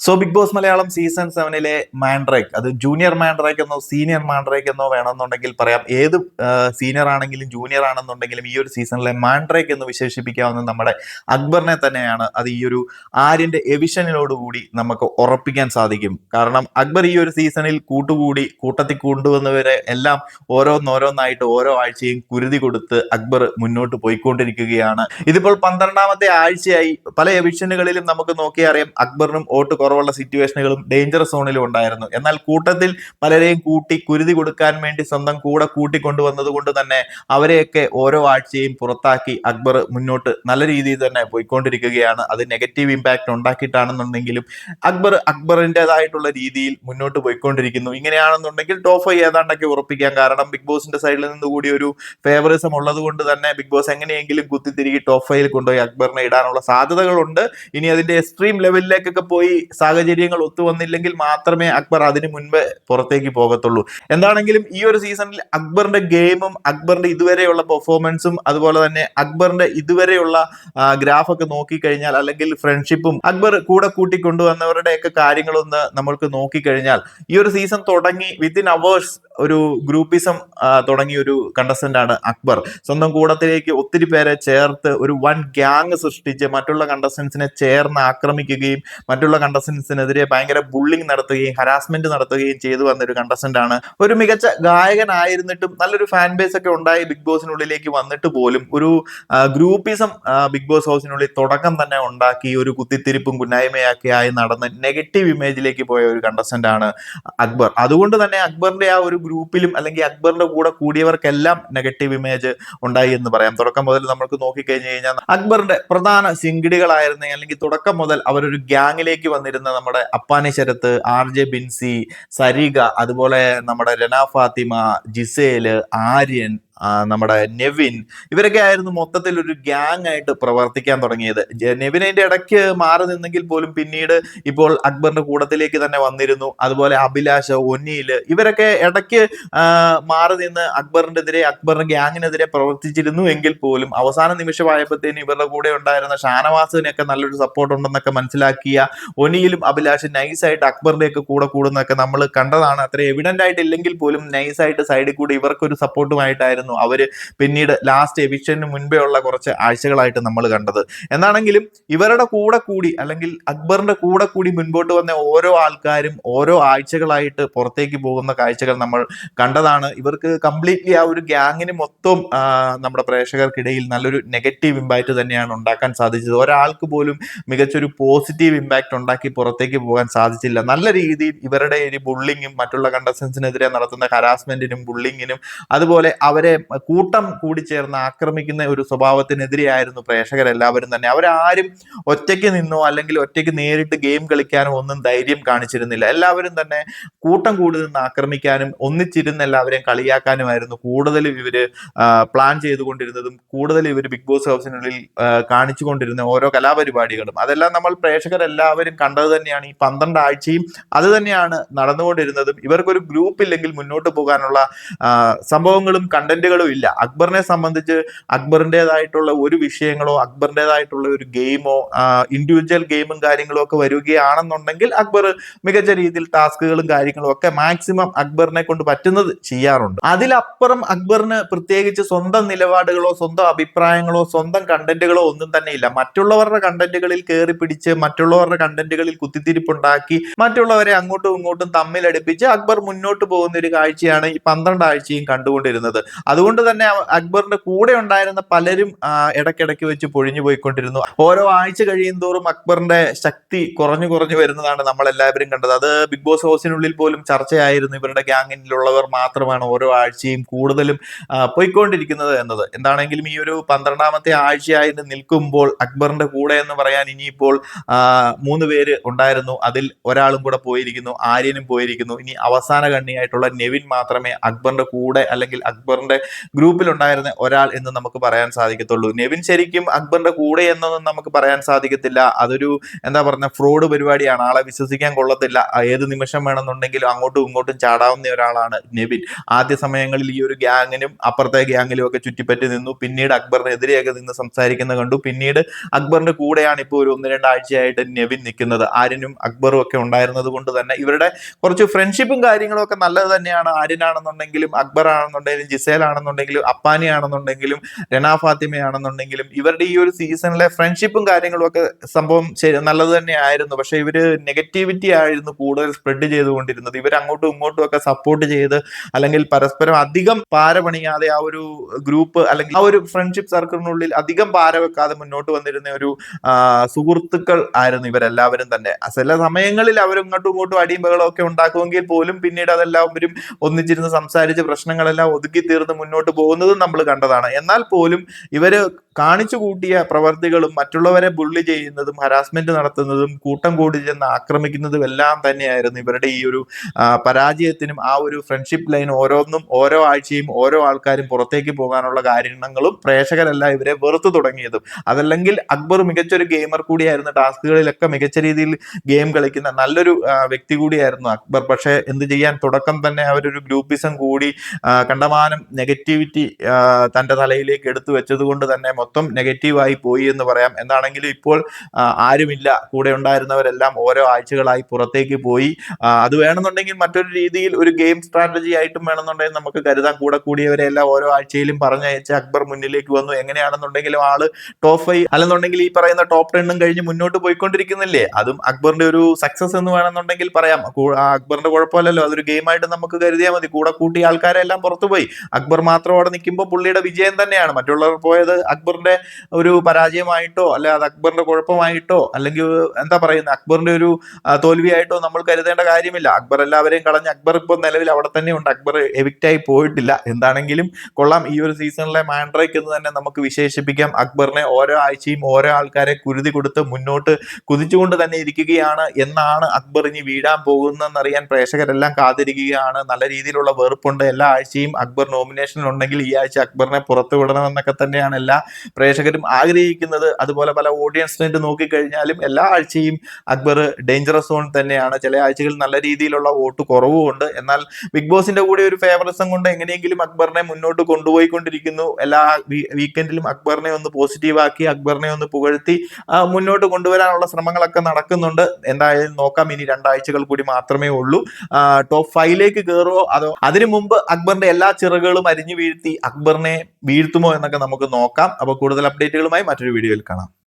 So Bigg Boss Malayalam season സെവനിലെ Mandrake അത് junior Mandrake എന്നോ senior Mandrake എന്നോ വേണമെന്നുണ്ടെങ്കിൽ പറയാം. ഏത് സീനിയർ ആണെങ്കിലും ജൂനിയർ ആണെന്നുണ്ടെങ്കിലും ഈ ഒരു സീസണിലെ മാൻഡ്രേക്ക് എന്ന് വിശേഷിപ്പിക്കാവുന്ന നമ്മുടെ അക്ബറിനെ തന്നെയാണ് അത് ഈ ഒരു ആര്യന്റെ എവിഷനിലോടുകൂടി നമുക്ക് ഉറപ്പിക്കാൻ സാധിക്കും. കാരണം അക്ബർ ഈ ഒരു സീസണിൽ കൂട്ടുകൂടി കൂട്ടത്തിൽ കൊണ്ടുവന്നവരെ എല്ലാം ഓരോന്നോരോന്നായിട്ട് ഓരോ ആഴ്ചയും കുരുതി കൊടുത്ത് അക്ബർ മുന്നോട്ട് പോയിക്കൊണ്ടിരിക്കുകയാണ്. ഇതിപ്പോൾ പന്ത്രണ്ടാമത്തെ ആഴ്ചയായി. പല എവിഷനുകളിലും നമുക്ക് നോക്കിയാൽ അറിയാം അക്ബറിനും വോട്ട് കുറവുള്ള സിറ്റുവേഷനുകളും ഡേഞ്ചർ സോണിലും ഉണ്ടായിരുന്നു. എന്നാൽ കൂട്ടത്തിൽ പലരെയും കൂട്ടി കുരുതി കൊടുക്കാൻ വേണ്ടി സ്വന്തം കൂടെ കൂട്ടിക്കൊണ്ടുവന്നത് കൊണ്ട് തന്നെ അവരെയൊക്കെ ഓരോ ആഴ്ചയും പുറത്താക്കി അക്ബർ മുന്നോട്ട് നല്ല രീതിയിൽ തന്നെ പോയിക്കൊണ്ടിരിക്കുകയാണ്. അത് നെഗറ്റീവ് ഇമ്പാക്ട് ഉണ്ടാക്കിയിട്ടാണെന്നുണ്ടെങ്കിലും അക്ബർ അക്ബറിന്റെതായിട്ടുള്ള രീതിയിൽ മുന്നോട്ട് പോയിക്കൊണ്ടിരിക്കുന്നു. ഇങ്ങനെയാണെന്നുണ്ടെങ്കിൽ ടോപ്പ് ഫൈവ് ഏതാണ്ടൊക്കെ ഉറപ്പിക്കാൻ കാരണം ബിഗ് ബോസിന്റെ സൈഡിൽ നിന്ന് കൂടി ഒരു ഫേവറിസം ഉള്ളത് കൊണ്ട് തന്നെ ബിഗ് ബോസ് എങ്ങനെയെങ്കിലും കുത്തിത്തിരികി ടോപ്പ് ഫൈവിൽ കൊണ്ടുപോയി അക്ബറിനെ ഇടാനുള്ള സാധ്യതകളുണ്ട്. ഇനി അതിന്റെ എക്സ്ട്രീം ലെവലിലേക്കൊക്കെ പോയി സാഹചര്യങ്ങൾ ഒത്തുവന്നില്ലെങ്കിൽ മാത്രമേ അക്ബർ അതിന് മുൻപ് പുറത്തേക്ക് പോകത്തുള്ളൂ. എന്താണെങ്കിലും ഈ ഒരു സീസണിൽ അക്ബറിന്റെ ഗെയിമും അക്ബറിന്റെ ഇതുവരെയുള്ള പെർഫോമൻസും അതുപോലെ തന്നെ അക്ബറിന്റെ ഇതുവരെയുള്ള ഗ്രാഫൊക്കെ നോക്കിക്കഴിഞ്ഞാൽ അല്ലെങ്കിൽ ഫ്രണ്ട്ഷിപ്പും അക്ബർ കൂടെ കൂട്ടിക്കൊണ്ടുവന്നവരുടെയൊക്കെ കാര്യങ്ങളൊന്ന് നമ്മൾക്ക് നോക്കിക്കഴിഞ്ഞാൽ ഈ ഒരു സീസൺ തുടങ്ങി വിത്തിൻ അവേഴ്സ് ഒരു ഗ്രൂപ്പിസം തുടങ്ങിയ ഒരു കണ്ടസ്റ്റന്റ് ആണ് അക്ബർ. സ്വന്തം കൂടത്തിലേക്ക് ഒത്തിരി പേരെ ചേർത്ത് ഒരു വൺ ഗ്യാങ് സൃഷ്ടിച്ച് മറ്റുള്ള കണ്ടസ്റ്റൻസിനെ ചേർന്ന് ആക്രമിക്കുകയും മറ്റുള്ള കണ്ടസ്റ്റൻസിനെതിരെ ഭയങ്കര ബുള്ളിങ് നടത്തുകയും ഹരാസ്മെന്റ് നടത്തുകയും ചെയ്തു വന്ന ഒരു കണ്ടസ്റ്റന്റ് ആണ്. ഒരു മികച്ച ഗായകനായിരുന്നിട്ടും നല്ലൊരു ഫാൻ ബേസ് ഒക്കെ ഉണ്ടായി ബിഗ് ബോസിനുള്ളിലേക്ക് വന്നിട്ട് പോലും ഒരു ഗ്രൂപ്പിസം ബിഗ് ബോസ് ഹൗസിനുള്ളിൽ തുടക്കം തന്നെ ഉണ്ടാക്കി ഒരു കുത്തിത്തിരിപ്പും കുന്നായ്മയൊക്കെ ആയി നടന്ന് നെഗറ്റീവ് ഇമേജിലേക്ക് പോയ ഒരു കണ്ടസ്റ്റന്റ് ആണ് അക്ബർ. അതുകൊണ്ട് തന്നെ അക്ബറിന്റെ ആ ഒരു ഗ്രൂപ്പിലും അല്ലെങ്കിൽ അക്ബറിന്റെ കൂടെ കൂടിയവർക്കെല്ലാം നെഗറ്റീവ് ഇമേജ് ഉണ്ടായി എന്ന് പറയാം. തുടക്കം മുതൽ നമുക്ക് നോക്കിക്കഴിഞ്ഞു കഴിഞ്ഞാൽ അക്ബറിന്റെ പ്രധാന ശിങ്കിടികളായിരുന്ന അല്ലെങ്കിൽ തുടക്കം മുതൽ അവരൊരു ഗ്യാങ്ങിലേക്ക് വന്നിരുന്ന നമ്മുടെ അപ്പാനി ശരത്ത് ആർ ജെ ബിൻസി സരിക അതുപോലെ നമ്മുടെ രന ഫാത്തിമ ജിസേൽ ആര്യൻ നമ്മുടെ നെവിൻ. ഇവരൊക്കെ ആയിരുന്നു മൊത്തത്തിൽ ഒരു ഗ്യാങ് ആയിട്ട് പ്രവർത്തിക്കാൻ തുടങ്ങിയത്. നെവിൻ അതിന്റെ ഇടയ്ക്ക് മാറി നിന്നെങ്കിൽ പോലും പിന്നീട് ഇപ്പോൾ അക്ബറിന്റെ കൂടത്തിലേക്ക് തന്നെ വന്നിരുന്നു. അതുപോലെ അഭിലാഷ് ഒന്നിയിൽ ഇവരൊക്കെ ഇടയ്ക്ക് മാറി നിന്ന് അക്ബറിന്റെ എതിരെ അക്ബറിന്റെ ഗ്യാങ്ങിനെതിരെ പ്രവർത്തിച്ചിരുന്നു എങ്കിൽ പോലും അവസാന നിമിഷമായപ്പോഴത്തേനും ഇവരുടെ കൂടെ ഉണ്ടായിരുന്ന ഷാനവാസിനൊക്കെ നല്ലൊരു സപ്പോർട്ട് ഉണ്ടെന്നൊക്കെ മനസ്സിലാക്കിയ ഒനിയിലും അഭിലാഷ് നൈസായിട്ട് അക്ബറിന്റെ ഒക്കെ കൂടെ കൂടുന്നൊക്കെ നമ്മൾ കണ്ടതാണ്. അത്ര എവിഡന്റ് ആയിട്ടില്ലെങ്കിൽ പോലും നൈസായിട്ട് സൈഡിൽ കൂടി ഇവർക്കൊരു സപ്പോർട്ടുമായിട്ടായിരുന്നു ആയിരുന്നു അവർ പിന്നീട് ലാസ്റ്റ് എവിക്ഷന് മുൻപേ ഉള്ള കുറച്ച് ആഴ്ചകളായിട്ട് നമ്മൾ കണ്ടത്. എന്നാണെങ്കിലും ഇവരുടെ കൂടെ കൂടി അല്ലെങ്കിൽ അക്ബറിന്റെ കൂടെ കൂടി മുൻപോട്ട് വന്ന ഓരോ ആൾക്കാരും ഓരോ ആഴ്ചകളായിട്ട് പുറത്തേക്ക് പോകുന്ന കാഴ്ചകൾ നമ്മൾ കണ്ടതാണ്. ഇവർക്ക് കംപ്ലീറ്റ്ലി ആ ഒരു ഗ്യാങ്ങിന് മൊത്തം നമ്മുടെ പ്രേക്ഷകർക്കിടയിൽ നല്ലൊരു നെഗറ്റീവ് ഇമ്പാക്റ്റ് തന്നെയാണ് ഉണ്ടാക്കാൻ സാധിച്ചത്. ഒരാൾക്ക് പോലും മികച്ചൊരു പോസിറ്റീവ് ഇമ്പാക്റ്റ് ഉണ്ടാക്കി പുറത്തേക്ക് പോകാൻ സാധിച്ചില്ല. നല്ല രീതിയിൽ ഇവരുടെ ഒരു ബുള്ളിങ്ങും മറ്റുള്ള കണ്ടസ്റ്റൻസിനെതിരെ നടത്തുന്ന ഹരാസ്മെന്റിനും ബുള്ളിങ്ങിനും അതുപോലെ അവരെ കൂട്ടം കൂടി ചേർന്ന് ആക്രമിക്കുന്ന ഒരു സ്വഭാവത്തിനെതിരെയായിരുന്നു പ്രേക്ഷകരെല്ലാവരും തന്നെ. അവരാരും ഒറ്റയ്ക്ക് നിന്നോ അല്ലെങ്കിൽ ഒറ്റയ്ക്ക് നേരിട്ട് ഗെയിം കളിക്കാനോ ഒന്നും ധൈര്യം കാണിച്ചിരുന്നില്ല. എല്ലാവരും തന്നെ കൂട്ടം കൂടി നിന്ന് ആക്രമിക്കാനും ഒന്നിച്ചിരുന്ന് എല്ലാവരെയും കളിയാക്കാനുമായിരുന്നു കൂടുതലും ഇവർ പ്ലാൻ ചെയ്തുകൊണ്ടിരുന്നതും കൂടുതൽ ഇവർ ബിഗ് ബോസ് ഹൗസിനുള്ളിൽ കാണിച്ചുകൊണ്ടിരുന്ന ഓരോ കലാപരിപാടികളും. അതെല്ലാം നമ്മൾ പ്രേക്ഷകരെല്ലാവരും കണ്ടത് തന്നെയാണ്. ഈ പന്ത്രണ്ട് ആഴ്ചയും അത് തന്നെയാണ് നടന്നുകൊണ്ടിരുന്നതും. ഇവർക്കൊരു ഗ്രൂപ്പ് ഇല്ലെങ്കിൽ മുന്നോട്ട് പോകാനുള്ള സംഭവങ്ങളും കണ്ടന്റ് കണ്ടന്റുകളും ഇല്ല. അക്ബറിനെ സംബന്ധിച്ച് അക്ബറിന്റെതായിട്ടുള്ള ഒരു വിഷയങ്ങളോ അക്ബറിന്റെതായിട്ടുള്ള ഒരു ഗെയിമോ ഇൻഡിവിജ്വൽ ഗെയിമും കാര്യങ്ങളും ഒക്കെ വരികയാണെന്നുണ്ടെങ്കിൽ അക്ബർ മികച്ച രീതിയിൽ ടാസ്കുകളും കാര്യങ്ങളും ഒക്കെ മാക്സിമം അക്ബറിനെ കൊണ്ട് പറ്റുന്നത് ചെയ്യാറുണ്ട്. അതിലപ്പുറം അക്ബറിന് പ്രത്യേകിച്ച് സ്വന്തം നിലപാടുകളോ സ്വന്തം അഭിപ്രായങ്ങളോ സ്വന്തം കണ്ടന്റുകളോ ഒന്നും തന്നെ ഇല്ല. മറ്റുള്ളവരുടെ കണ്ടന്റുകളിൽ കയറി പിടിച്ച് മറ്റുള്ളവരുടെ കണ്ടന്റുകളിൽ കുത്തിത്തിരിപ്പുണ്ടാക്കി മറ്റുള്ളവരെ അങ്ങോട്ടും ഇങ്ങോട്ടും തമ്മിലടുപ്പിച്ച് അക്ബർ മുന്നോട്ട് പോകുന്ന ഒരു കാഴ്ചയാണ് ഈ പന്ത്രണ്ട് ആഴ്ചയും കണ്ടുകൊണ്ടിരുന്നത്. അതുകൊണ്ട് തന്നെ അക്ബറിന്റെ കൂടെ ഉണ്ടായിരുന്ന പലരും ഇടയ്ക്കിടയ്ക്ക് വെച്ച് പൊഴിഞ്ഞു പോയിക്കൊണ്ടിരുന്നു. ഓരോ ആഴ്ച കഴിയും തോറും അക്ബറിന്റെ ശക്തി കുറഞ്ഞു കുറഞ്ഞു വരുന്നതാണ് നമ്മൾ എല്ലാവരും കണ്ടത്. അത് ബിഗ് ബോസ് ഹൗസിനുള്ളിൽ പോലും ചർച്ചയായിരുന്നു. ഇവരുടെ ഗ്യാങ്ങിലുള്ളവർ മാത്രമാണ് ഓരോ ആഴ്ചയും കൂടുതലും പോയിക്കൊണ്ടിരിക്കുന്നത് എന്നത്. എന്താണെങ്കിലും ഈ ഒരു പന്ത്രണ്ടാമത്തെ ആഴ്ചയായിട്ട് നിൽക്കുമ്പോൾ അക്ബറിന്റെ കൂടെ എന്ന് പറയാൻ ഇനിയിപ്പോൾ മൂന്ന് പേര് ഉണ്ടായിരുന്നു. അതിൽ ഒരാളും കൂടെ പോയിരിക്കുന്നു ആര്യനും പോയിരിക്കുന്നു. ഇനി അവസാന കണ്ണിയായിട്ടുള്ള നെവിൻ മാത്രമേ അക്ബറിന്റെ കൂടെ അല്ലെങ്കിൽ അക്ബറിന്റെ ഗ്രൂപ്പിൽ ഉണ്ടായിരുന്ന ഒരാൾ എന്ന് നമുക്ക് പറയാൻ സാധിക്കത്തുള്ളൂ. നെവിൻ ശരിക്കും അക്ബറിന്റെ കൂടെ എന്നൊന്നും നമുക്ക് പറയാൻ സാധിക്കത്തില്ല. അതൊരു എന്താ പറഞ്ഞ ഫ്രോഡ് പരിപാടിയാണ്. ആളെ വിശ്വസിക്കാൻ കൊള്ളത്തില്ല. ഏത് നിമിഷം വേണമെന്നുണ്ടെങ്കിലും അങ്ങോട്ടും ഇങ്ങോട്ടും ചാടാവുന്ന ഒരാളാണ് നെവിൻ. ആദ്യ സമയങ്ങളിൽ ഈ ഒരു ഗ്യാങ്ങിനും അപ്പുറത്തെ ഗ്യാങ്ങിലും ഒക്കെ ചുറ്റിപ്പറ്റി നിന്നു. പിന്നീട് അക്ബറിനെതിരെയൊക്കെ നിന്ന് സംസാരിക്കുന്ന കണ്ടു. പിന്നീട് അക്ബറിന്റെ കൂടെയാണ് ഇപ്പോൾ ഒരു ഒന്ന് രണ്ടാഴ്ചയായിട്ട് നെവിൻ നിൽക്കുന്നത്. ആര്യനും അക്ബറും ഒക്കെ ഉണ്ടായിരുന്നത് കൊണ്ട് തന്നെ ഇവരുടെ കുറച്ച് ഫ്രണ്ട്ഷിപ്പും കാര്യങ്ങളും ഒക്കെ നല്ലത് തന്നെയാണ്. ആര്യനാണെന്നുണ്ടെങ്കിലും അക്ബർ ആണെന്നുണ്ടെങ്കിലും ജിസേൽ ആണെന്നുണ്ടെങ്കിലും അപ്പാനി ആണെന്നുണ്ടെങ്കിലും രണാ ഫാത്തിമ ആണെന്നുണ്ടെങ്കിലും ഇവരുടെ ഈ ഒരു സീസണിലെ ഫ്രണ്ട്ഷിപ്പും കാര്യങ്ങളും ഒക്കെ സംഭവം നല്ലത് തന്നെ ആയിരുന്നു. പക്ഷെ ഇവർ നെഗറ്റിവിറ്റി ആയിരുന്നു കൂടുതൽ സ്പ്രെഡ് ചെയ്തുകൊണ്ടിരുന്നത്. ഇവർ അങ്ങോട്ടും ഇങ്ങോട്ടും ഒക്കെ സപ്പോർട്ട് ചെയ്ത് അല്ലെങ്കിൽ പരസ്പരം അധികം പാരപണിയാതെ ആ ഒരു ഗ്രൂപ്പ് അല്ലെങ്കിൽ ആ ഒരു ഫ്രണ്ട്ഷിപ്പ് സർക്കിളിനുള്ളിൽ അധികം പാര വെക്കാതെ മുന്നോട്ട് വന്നിരുന്ന ഒരു സുഹൃത്തുക്കൾ ആയിരുന്നു ഇവരെല്ലാവരും തന്നെ. ചില സമയങ്ങളിൽ അവർ ഇങ്ങോട്ടും ഇങ്ങോട്ടും അടിയും ബഹളവും ഒക്കെ ഉണ്ടാക്കുമെങ്കിൽ പോലും പിന്നീട് അതെല്ലാവരും ഒന്നിച്ചിരുന്ന് സംസാരിച്ച് പ്രശ്നങ്ങളെല്ലാം ഒതുക്കി തീർന്ന് മുന്നോട്ട് പോകുന്നതും നമ്മൾ കണ്ടതാണ്. എന്നാൽ പോലും ഇവർ കാണിച്ചു കൂട്ടിയ പ്രവർത്തികളും മറ്റുള്ളവരെ ബുള്ളി ചെയ്യുന്നതും ഹരാസ്മെന്റ് നടത്തുന്നതും കൂട്ടം കൂടി ചെന്ന് ആക്രമിക്കുന്നതും എല്ലാം തന്നെയായിരുന്നു ഇവരുടെ ഈ ഒരു പരാജയത്തിനും ആ ഒരു ഫ്രണ്ട്ഷിപ്പ് ലൈൻ ഓരോന്നും ഓരോ ആഴ്ചയും ഓരോ ആൾക്കാരും പുറത്തേക്ക് പോകാനുള്ള കാരണങ്ങളും പ്രേക്ഷകരല്ല ഇവരെ വെറുത്തു തുടങ്ങിയതും. അതല്ലെങ്കിൽ അക്ബർ മികച്ചൊരു ഗെയിമർ കൂടിയായിരുന്നു ടാസ്കുകളിലൊക്കെ മികച്ച രീതിയിൽ ഗെയിം കളിക്കുന്ന നല്ലൊരു വ്യക്തി കൂടിയായിരുന്നു അക്ബർ. പക്ഷേ എന്ത് ചെയ്യാൻ തുടക്കം തന്നെ അവരൊരു ഗ്രൂപ്പിസം കൂടി കണ്ടമാനം കണ്ടമാനം നെഗറ്റിവിറ്റി തന്റെ തലയിലേക്ക് എടുത്തു വെച്ചത് കൊണ്ട് തന്നെ മൊത്തം നെഗറ്റീവായി പോയി എന്ന് പറയാം. എന്താണെങ്കിലും ഇപ്പോൾ ആരുമില്ല. കൂടെ ഉണ്ടായിരുന്നവരെല്ലാം ഓരോ ആഴ്ചകളായി പുറത്തേക്ക് പോയി. അത് വേണമെന്നുണ്ടെങ്കിൽ മറ്റൊരു രീതിയിൽ ഒരു ഗെയിം സ്ട്രാറ്റജി ആയിട്ടും വേണമെന്നുണ്ടെങ്കിൽ നമുക്ക് കരുതാൻ കൂടെ കൂടിയവരെ എല്ലാം ഓരോ ആഴ്ചയിലും പറഞ്ഞയച്ച് അക്ബർ മുന്നിലേക്ക് വന്നു. എങ്ങനെയാണെന്നുണ്ടെങ്കിലും ആൾ ടോപ്പ് ഫൈവ് അല്ലെന്നുണ്ടെങ്കിൽ ഈ പറയുന്ന ടോപ്പ് ടെണ്ണും കഴിഞ്ഞ് മുന്നോട്ട് പോയിക്കൊണ്ടിരിക്കുന്നില്ലേ? അതും അക്ബറിന്റെ ഒരു സക്സസ് എന്ന് വേണമെന്നുണ്ടെങ്കിൽ പറയാം. അക്ബറിന്റെ കുഴപ്പമില്ലല്ലോ. അതൊരു ഗെയിമായിട്ട് നമുക്ക് കരുതിയാൽ മതി. കൂടെ കൂട്ടിയ ആൾക്കാരെല്ലാം പുറത്തുപോയി. പുറത്തു പോയി മാത്രം അവിടെ നിൽക്കുമ്പോൾ പുള്ളിയുടെ വിജയം തന്നെയാണ്. മറ്റുള്ളവർ പോയത് അക്ബറിന്റെ ഒരു പരാജയമായിട്ടോ അല്ലെ അത് അക്ബറിന്റെ കുഴപ്പമായിട്ടോ അല്ലെങ്കിൽ എന്താ പറയുന്നത് അക്ബറിന്റെ ഒരു തോൽവിയായിട്ടോ നമ്മൾ കരുതേണ്ട കാര്യമില്ല. അക്ബർ എല്ലാവരെയും കളഞ്ഞ് അക്ബർ ഇപ്പോൾ നിലവിൽ അവിടെ തന്നെ ഉണ്ട്. അക്ബർ എവിക്റ്റായി പോയിട്ടില്ല. എന്താണെങ്കിലും കൊള്ളാം. ഈ ഒരു സീസണിലെ മാൻഡ്രേക്ക് എന്ന് തന്നെ നമുക്ക് വിശേഷിപ്പിക്കാം. അക്ബറിനെ ഓരോ ആഴ്ചയും ഓരോ ആൾക്കാരെ കുരുതി കൊടുത്ത് മുന്നോട്ട് കുതിച്ചുകൊണ്ട് തന്നെ ഇരിക്കുകയാണ് എന്നാണ് അക്ബർ ഇനി വീഴാൻ പോകുന്നതെന്നറിയാൻ പ്രേക്ഷകരെല്ലാം കാത്തിരിക്കുകയാണ്. നല്ല രീതിയിലുള്ള വെറുപ്പുണ്ട്. എല്ലാ ആഴ്ചയും അക്ബർ നോമിനേഷനിൽ ഉണ്ടെങ്കിൽ ഈ ആഴ്ച അക്ബറിനെ പുറത്തു വിടണമെന്നൊക്കെ തന്നെയാണ് എല്ലാ പ്രേക്ഷകരും ആഗ്രഹിക്കുന്നത്. അതുപോലെ പല ഓഡിയൻസ് ട്രെൻഡ് നോക്കിക്കഴിഞ്ഞാലും എല്ലാ ആഴ്ചയും അക്ബർ ഡേഞ്ചറസ് സോൺ തന്നെയാണ്. ചില ആഴ്ചകളിൽ നല്ല രീതിയിലുള്ള വോട്ട് കുറവുമുണ്ട്. എന്നാൽ ബിഗ് ബോസിന്റെ കൂടെ ഒരു ഫേവറിസം കൊണ്ട് എങ്ങനെയെങ്കിലും അക്ബറിനെ മുന്നോട്ട് കൊണ്ടുപോയിക്കൊണ്ടിരിക്കുന്നു. എല്ലാ വീക്കെൻഡിലും അക്ബറിനെ ഒന്ന് പോസിറ്റീവ് ആക്കി അക്ബറിനെ ഒന്ന് പുകഴ്ത്തി മുന്നോട്ട് കൊണ്ടുവരാനുള്ള ശ്രമങ്ങളൊക്കെ നടക്കുന്നുണ്ട്. എന്തായാലും നോക്കാം. ഇനി രണ്ടാഴ്ചകൾ കൂടി മാത്രമേ ഉള്ളൂ. ടോപ്പ് ഫൈവിലേക്ക് കയറുമോ അതോ അതിനു മുമ്പ് അക്ബറിന്റെ എല്ലാ ചിറകുകളും അരിഞ്ഞു വീഴ്ത്തി അക്ബറിനെ വീഴ്ത്തുമോ എന്നൊക്കെ നമുക്ക് നോക്കാം. അപ്പോൾ കൂടുതൽ അപ്ഡേറ്റുകളുമായി മറ്റൊരു വീഡിയോയിൽ കാണാം.